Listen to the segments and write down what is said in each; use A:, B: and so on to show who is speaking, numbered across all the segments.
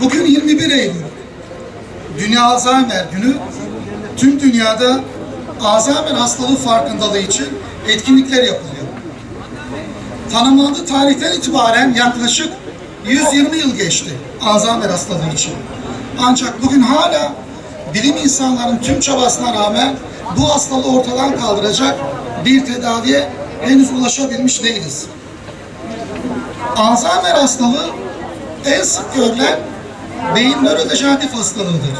A: Bugün 21 Eylül. Dünya Alzheimer günü. Tüm dünyada Alzheimer hastalığı farkındalığı için etkinlikler yapılıyor. Tanımlandığı tarihten itibaren yaklaşık 120 yıl geçti Alzheimer hastalığı için. Ancak bugün hala bilim insanların tüm çabasına rağmen bu hastalığı ortadan kaldıracak bir tedaviye henüz ulaşabilmiş değiliz. Alzheimer hastalığı en sık görülen beyin nörodejeneratif hastalığıdır.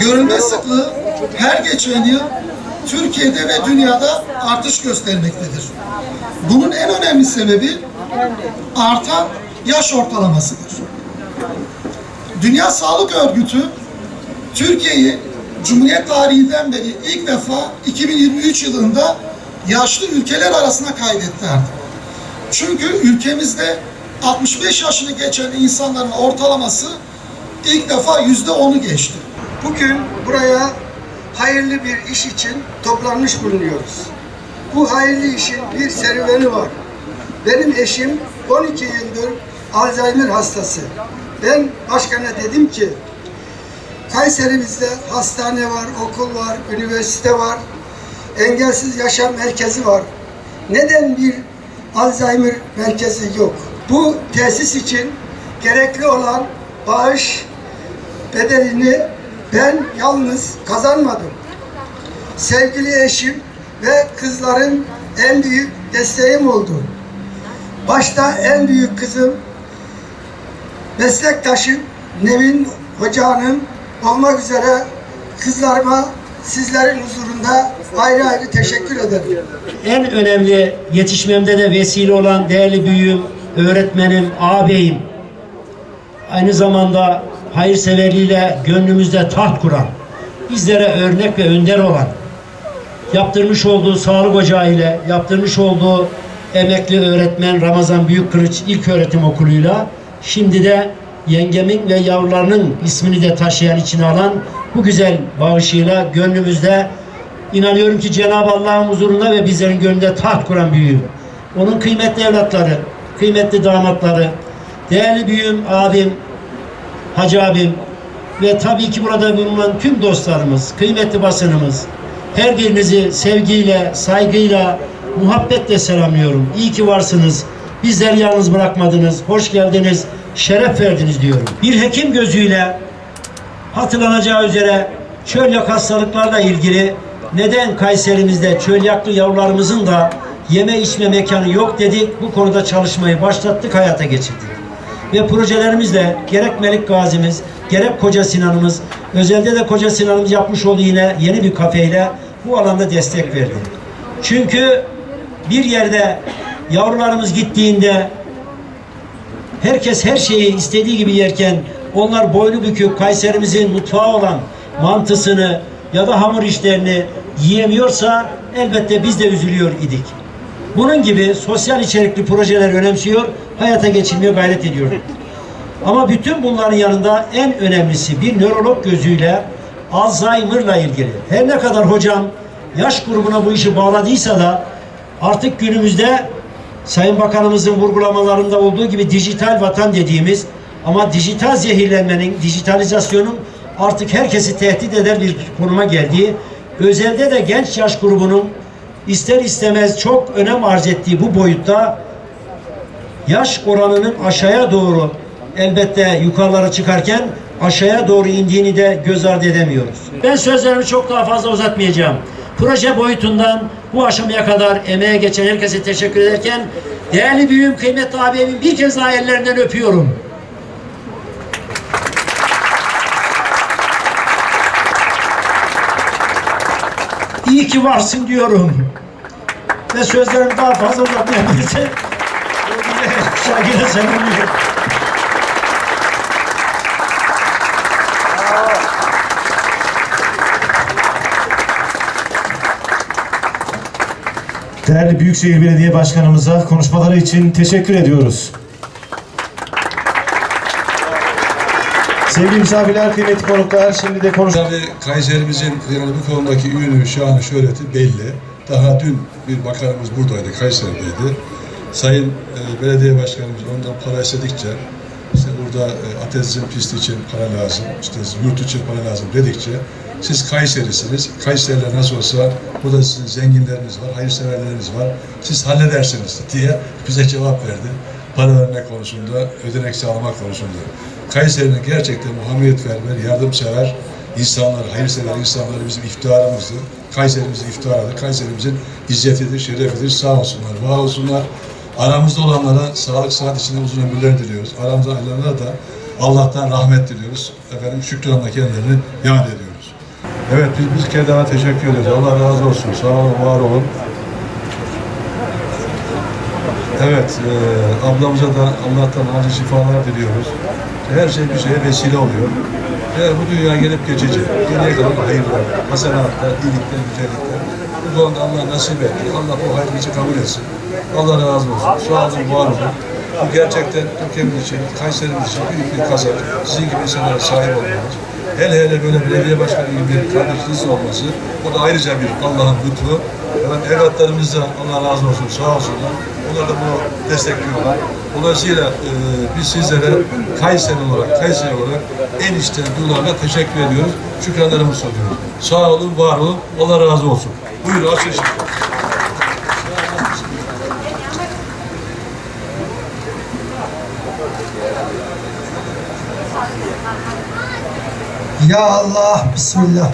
A: Görülme sıklığı her geçen yıl Türkiye'de ve dünyada artış göstermektedir. Bunun en önemli sebebi artan yaş ortalamasıdır. Dünya Sağlık Örgütü Türkiye'yi Cumhuriyet tarihinden beri ilk defa 2023 yılında yaşlı ülkeler arasına kaydetti artık. Çünkü ülkemizde 65 yaşını geçen insanların ortalaması ilk defa yüzde onu geçti.
B: Bugün buraya hayırlı bir iş için toplanmış bulunuyoruz. Bu hayırlı işin bir serüveni var. Benim eşim 12 yıldır Alzheimer hastası. Ben başkana dedim ki Kayserimizde hastane var, okul var, üniversite var, engelsiz yaşam merkezi var. Neden bir Alzheimer merkezi yok? Bu tesis için gerekli olan bağış bedelini ben yalnız kazanmadım. Sevgili eşim ve kızların en büyük desteğim oldu. Başta en büyük kızım meslektaşım Nevin Hoca Hanım olmak üzere kızlarıma sizlerin huzurunda ayrı ayrı teşekkür ederim.
C: En önemli yetişmemde de vesile olan değerli büyüğüm, öğretmenim, ağabeyim. Aynı zamanda hayırseverliğiyle gönlümüzde taht kuran, bizlere örnek ve önder olan, yaptırmış olduğu sağlık ocağı ile, yaptırmış olduğu emekli öğretmen Ramazan Büyükkılıç İlköğretim Okulu'yla, şimdi de yengemin ve yavrularının ismini de taşıyan içine alan bu güzel bağışıyla gönlümüzde İnanıyorum ki Cenab-ı Allah'ın huzurunda ve bizlerin gönlünde taht kuran büyüğüm. Onun kıymetli evlatları, kıymetli damatları, değerli büyüğüm, abim, hacı abim ve tabii ki burada bulunan tüm dostlarımız, kıymetli basınımız, her birinizi sevgiyle, saygıyla, muhabbetle selamlıyorum. İyi ki varsınız. Bizleri yalnız bırakmadınız. Hoş geldiniz. Şeref verdiniz diyorum. Bir hekim gözüyle hatırlanacağı üzere çölyak hastalıklarla ilgili neden Kayserimizde çölyaklı yavrularımızın da yeme içme mekanı yok dedik. Bu konuda çalışmayı başlattık, hayata geçirdik. Ve projelerimizle gerek Melik Gazi'miz, gerek Koca Sinan'ımız, özelde de Koca Sinan'ımız yapmış olduğu yine yeni bir kafeyle bu alanda destek verdi. Çünkü bir yerde yavrularımız gittiğinde herkes her şeyi istediği gibi yerken onlar boynu bükük Kayserimizin mutfağı olan mantısını ya da hamur işlerini yiyemiyorsa elbette biz de üzülüyor idik. Bunun gibi sosyal içerikli projeler önemsiyor, hayata geçirmeye gayret ediyor. Ama bütün bunların yanında en önemlisi bir nörolog gözüyle Alzheimer'la ilgili. Her ne kadar hocam yaş grubuna bu işi bağladıysa da artık günümüzde Sayın Bakanımızın vurgulamalarında olduğu gibi dijital vatan dediğimiz ama dijital zehirlenmenin, dijitalizasyonun artık herkesi tehdit eder bir konuma geldiği, özelde de genç yaş grubunun ister istemez çok önem arz ettiği bu boyutta yaş oranının aşağıya doğru elbette yukarılara çıkarken aşağıya doğru indiğini de göz ardı edemiyoruz. Ben sözlerimi çok daha fazla uzatmayacağım. Proje boyutundan bu aşamaya kadar emeğe geçen herkese teşekkür ederken değerli büyüğüm, kıymetli abimin bir kez daha ellerinden öpüyorum. İyi ki varsın diyorum. Ve sözlerimi daha fazla uzatmayabilirse saygıyla selamlıyorum.
D: Değerli Büyükşehir Belediye Başkanımıza konuşmaları için teşekkür ediyoruz. Sevgili misafirler, kıymetli konuklar, şimdi de konuş...
E: Tabii Kayserimizin yani bu konudaki ünü, şanı, şöhreti belli. Daha dün bir bakanımız buradaydı, Kayseri'deydi. Sayın e, belediye başkanımız ondan para istedikçe işte burada e, atletizm pisti için para lazım, işte yurt için para lazım dedikçe siz Kayseri'siniz. Kayseri'ler nasıl olsa burada sizin zenginleriniz var, hayırseverleriniz var. Siz halledersiniz diye bize cevap verdi. Para vermek konusunda, ödenek sağlamak konusunda. Kayseri'nin gerçekten muhammed yardımsever insanlar, hayırsever insanları bizim iftiharımızdır. Kayserimiz iftiharıdır. Kayserimizin izzetidir, şerefidir. Sağ olsunlar, var olsunlar. Aramızda olanlara sağlık, sıhhat içinde uzun ömürler diliyoruz. Aramızda olanlara da Allah'tan rahmet diliyoruz. Efendim şükranla kendilerini yad ediyoruz. Evet biz, biz daha teşekkür ediyoruz. Allah razı olsun. Sağ olun, var olun. Evet, e, ablamıza da Allah'tan acil şifalar diliyoruz. Her şey bir şeye vesile oluyor. Ve bu dünya gelip geçecek. Geriye kalan hayırlar, hasenatta, iyilikler, güzellikler. Bu konuda Allah nasip etti. Allah bu hayrı için kabul etsin. Allah razı olsun. Sağ olun, var olun. Bu gerçekten ülkemiz için, Kayserimiz için büyük bir kazanç. Sizin gibi insanlara sahip olmamız. Hele hele böyle belediye başkanı gibi bir kardeşliğiniz olması, o da ayrıca bir Allah'ın lütfu. Evet, evlatlarımız da Allah razı olsun, sağ olsunlar. Onlar da bunu destekliyorlar. Dolayısıyla e, biz sizlere Kayseri olarak, Kayseri olarak en içten duyularla teşekkür ediyoruz. Şükranlarımızı sunuyoruz. Sağ olun, var olun. Allah razı olsun. Buyurun, açın şimdi.
B: Ya Allah, Bismillah.